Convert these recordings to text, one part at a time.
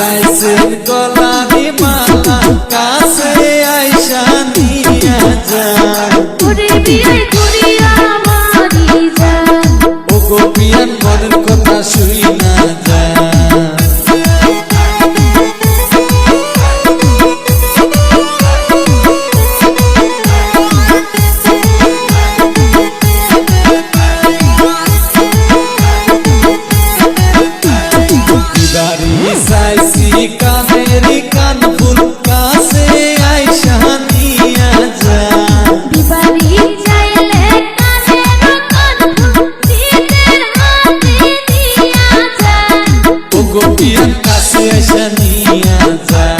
再次。E a minha azar.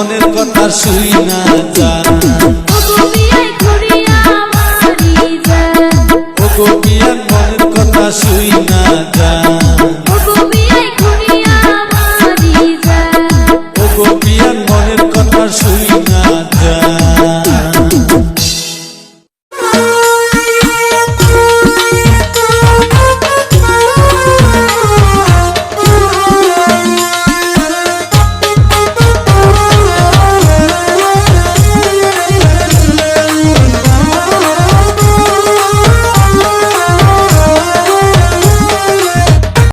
মনের কথা শুই না জানা।